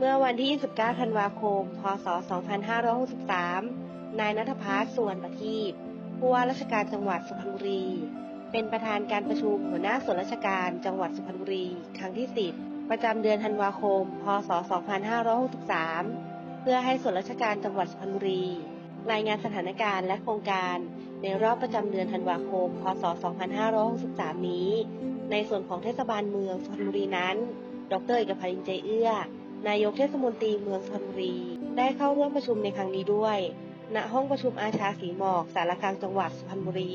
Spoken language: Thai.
เมื่อวันที่ 29 ธันวาคม พศ 2563 นายนัทพัฒน์ส่วนประทีปผู้ว่าราชการจังหวัดสุพรรณบุรี เป็นประธานการประชุมหัวหน้าส่วนราชการจังหวัดสุพรรณบุรี ครั้งที่ 10 ประจำเดือนธันวาคม พศ 2563 เพื่อให้ส่วนราชการจังหวัดสุพรรณบุรี รายงานสถานการณ์และโครงการในรอบประจำเดือนธันวาคม พศ 2563 นี้ ในส่วนของเทศบาลเมืองสุพรรณบุรีนั้น ดรเอกพันธ์อินใจเอื้อ นายกเทศมนตรีเมืองสุพรรณบุรี ได้เข้าร่วมประชุมในครั้งนี้ด้วย ณห้องประชุมอาชาสีหมอกสารกลางจังหวัดสุพรรณบุรี